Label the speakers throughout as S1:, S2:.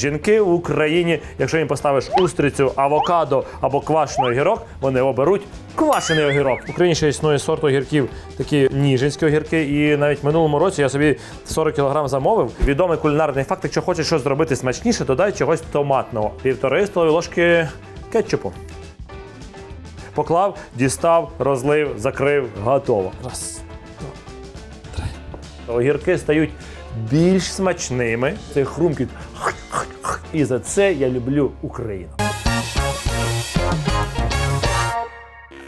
S1: жінки в Україні, якщо їм поставиш устрицю, авокадо або квашений огірок, вони оберуть квашений огірок. В Україні ще існує сорт огірків, такі ніжинські огірки. І навіть в минулому році я собі 40 кг замовив. Відомий кулінарний факт, якщо хочеш щось зробити смачніше, додай чогось томатного. Півтори столові ложки кетчупу. Поклав, дістав, розлив, закрив, готово. Раз, два, три. Огірки стають більш смачними. Цей хрумкіт. І за це я люблю Україну.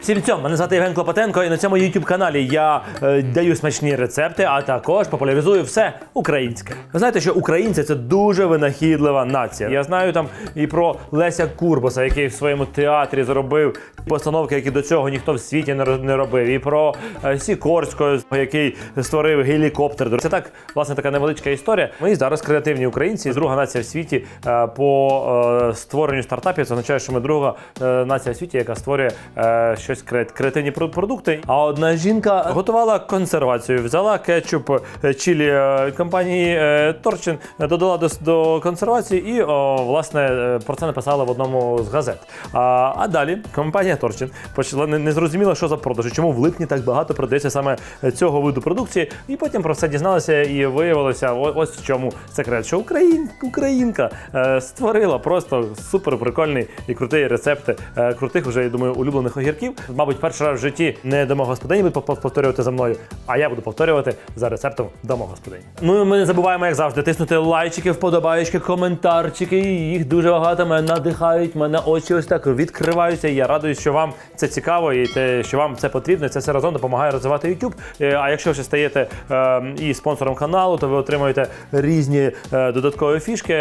S1: Всім мене звати Євген Клопотенко, і на цьому youtube каналі я е, даю смачні рецепти, а також популяризую все українське. Ви знаєте, що українці це дуже винахідлива нація. Я знаю там і про Леся Курбаса, який в своєму театрі зробив постановки, які до цього ніхто в світі не робив. І про е, Сікорського, який створив гелікоптер. Це так, власне, така невеличка історія. Ми зараз креативні українці, друга нація в світі е, по е, створенню стартапів. Це означає, що ми друга нація в світі, яка створює е, щось кре- креативні про- продукти. А одна жінка готувала консервацію, взяла кетчуп е, чилі е, компанії е, Торчин, додала до, до консервації і о, власне про це написала в одному з газет. А, а далі компанія Торчин почала не, не зрозуміла, що за продажі, чому в липні так багато продається саме цього виду продукції. І потім про все дізналася і виявилося ось в чому секрет, що Україн, українка е, створила просто супер прикольний і крутий рецепт е, крутих, вже я думаю, улюблених огірків. Мабуть, перший раз в житті не домогосподарі будуть пов- повторювати за мною, а я буду повторювати за рецептом домогосподарі. Ну і ми не забуваємо, як завжди, тиснути лайчики, вподобаєчки, коментарчики. Їх дуже багато мене надихають, мене очі ось так відкриваються. І я радуюсь, що вам це цікаво і те, що вам це потрібно. Це все разом допомагає розвивати YouTube. Е, А якщо ще стаєте е, і спонсором каналу, то ви отримуєте різні е, додаткові фішки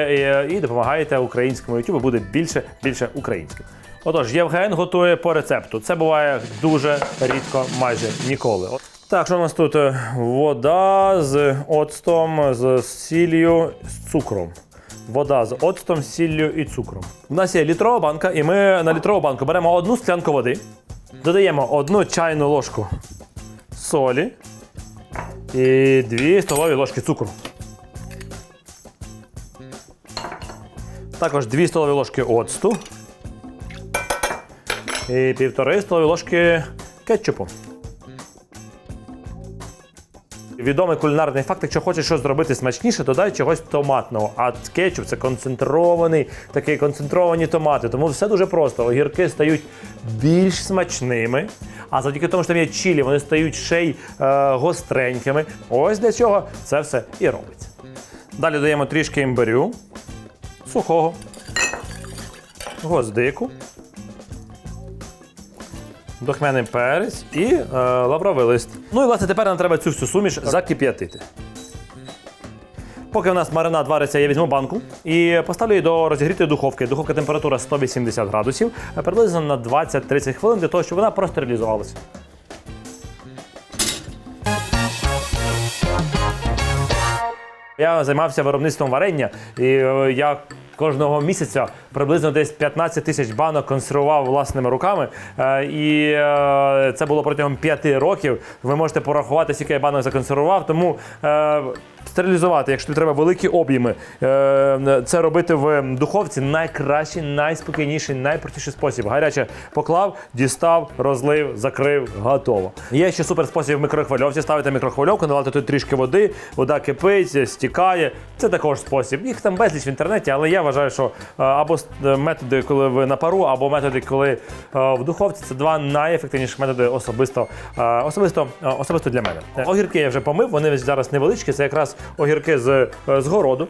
S1: і, і допомагаєте українському YouTube. Буде більше більше українським. Отож, Євген готує по рецепту. Це буває дуже рідко, майже ніколи. Так, що у нас тут? Вода з оцтом, з сіллю, з цукром. Вода з оцтом, сіллю і цукром. У нас є літрова банка, і ми на літрову банку беремо одну склянку води, додаємо одну чайну ложку солі і дві столові ложки цукру. Також 2 столові ложки оцту і півтори столові ложки кетчупу. Відомий кулінарний факт, якщо хочеш щось зробити смачніше, додай чогось томатного. А кетчуп це концентрований, такий концентровані томати. Тому все дуже просто. Огірки стають більш смачними. А завдяки тому, що там є чилі, вони стають ще й е, гостренькими. Ось для чого це все і робиться. Далі додаємо трішки імбирю, сухого, гвоздику, духмяний перець і е, лавровий лист. Ну і власне тепер нам треба цю всю суміш закип'ятити. Поки у нас маринад вариться, я візьму банку і поставлю її до розігрітої духовки. Духовка температура 180 градусів, е, приблизно на 20-30 хвилин для того, щоб вона простерилізувалася. Я займався виробництвом варення, і е, я кожного місяця приблизно десь 15 тисяч банок консервував власними руками. Е, І е, це було протягом 5 років. Ви можете порахувати, скільки я банок законсервував. Тому е, стерилізувати, якщо треба великі об'єми, е, це робити в духовці найкращий, найспокійніший, найпростіший спосіб. Гаряче поклав, дістав, розлив, закрив, готово. Є ще супер спосіб мікрохвильовці. Ставите мікрохвильовку, наливати тут трішки води, вода кипить, стікає. Це також спосіб. Їх там безліч в інтернеті, але я вважаю, що е, або е, методи, коли ви на пару, або методи, коли в духовці, це два найефективніших методи особисто, особисто, особисто для мене. Огірки я вже помив, вони зараз невеличкі, це якраз огірки з, е, з городу.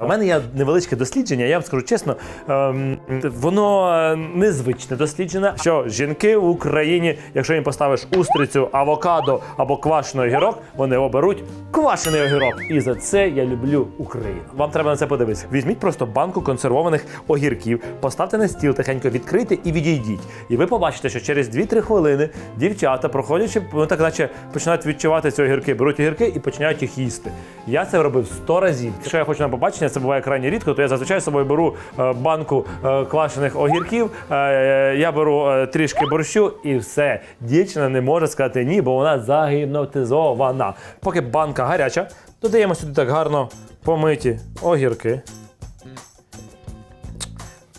S1: У мене є невеличке дослідження, я вам скажу чесно, ем, воно е, незвичне дослідження, що жінки в Україні, якщо їм поставиш устрицю, авокадо або квашений огірок, вони оберуть квашений огірок. І за це я люблю Україну. Вам треба на це подивитися. Візьміть просто банку консервованих огірків, поставте на стіл, тихенько відкрийте і відійдіть. І ви побачите, що через 2-3 хвилини дівчата, проходячи, вони так наче починають відчувати ці огірки, беруть огірки і починають їх їсти. Я це робив 100 разів. Якщо я хочу на побачення, це буває крайні рідко, то я зазвичай з собою беру е, банку е, квашених огірків, е, я беру трішки борщу і все. Дівчина не може сказати ні, бо вона загіпнотизована. Поки банка гаряча, додаємо сюди так гарно помиті огірки.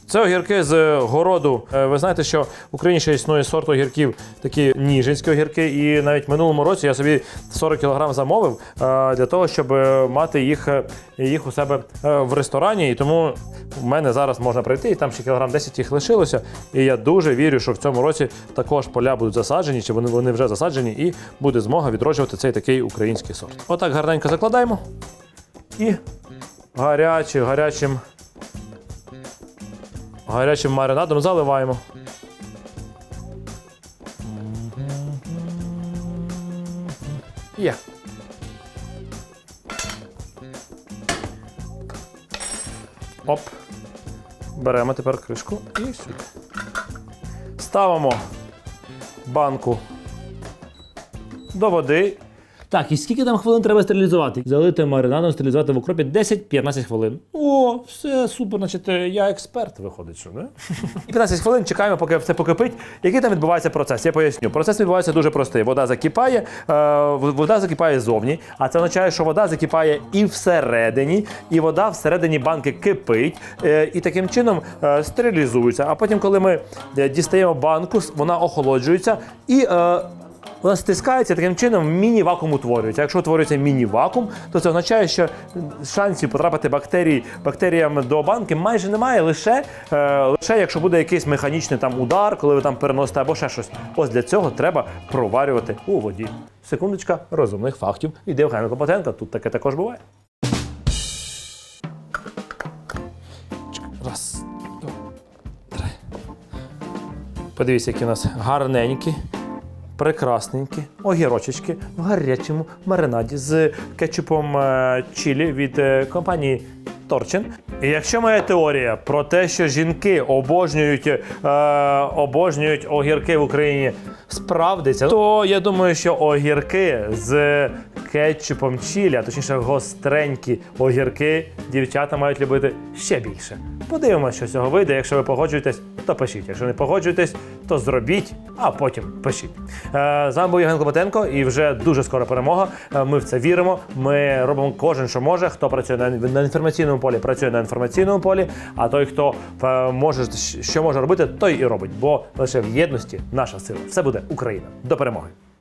S1: Це огірки з городу. Е, Ви знаєте, що в Україні ще існує сорт огірків, такі ніжинські огірки. І навіть в минулому році я собі 40 кг замовив е, для того, щоб е, мати їх, їх у себе в ресторані. І тому в мене зараз можна прийти, і там ще кілограм 10 їх лишилося. І я дуже вірю, що в цьому році також поля будуть засаджені, чи вони, вони вже засаджені, і буде змога відроджувати цей такий український сорт. Отак гарненько закладаємо. І гарячим, гарячим гарячим маринадом заливаємо. Є. Оп. Беремо тепер кришку і сюди. Ставимо банку до води. Так, і скільки там хвилин треба стерилізувати? Залити маринадом, стерилізувати в окропі 10-15 хвилин. О, все супер, значить е, я експерт, виходить, що не? І 15 хвилин чекаємо, поки все покипить. Який там відбувається процес? Я поясню. Процес відбувається дуже простий. Вода закипає, е, вода закипає зовні, а це означає, що вода закипає і всередині, і вода всередині банки кипить, е, і таким чином стерилізується. А потім, коли ми дістаємо банку, вона охолоджується і. Вона стискається таким чином міні-вакуум утворюється. Якщо утворюється міні-вакуум, то це означає, що шансів потрапити бактерії, бактеріям до банки майже немає, лише, е, лише якщо буде якийсь механічний там удар, коли ви там переносите або ще щось. Ось для цього треба проварювати у воді. Секундочка розумних фактів. Іде Євген Копотенко, тут таке також буває. Раз, два, три. Подивіться, які у нас гарненькі прекрасненькі огірочечки в гарячому маринаді з кетчупом е, чилі від е, компанії Торчин. І якщо моя теорія про те, що жінки обожнюють, е, обожнюють огірки в Україні, справдиться, то я думаю, що огірки з кетчупом чилі, а точніше гостренькі огірки, дівчата мають любити ще більше. Подивимося, що цього вийде. Якщо ви погоджуєтесь, то пишіть. Якщо не погоджуєтесь, то зробіть, а потім пишіть. Е, з вами був Євген Клопотенко, і вже дуже скоро перемога. Е, Ми в це віримо. Ми робимо кожен, що може. Хто працює на, на інформаційному полі, працює на інформаційному полі. А той, хто е, може що може робити, той і робить. Бо лише в єдності наша сила. Все буде Україна. До перемоги.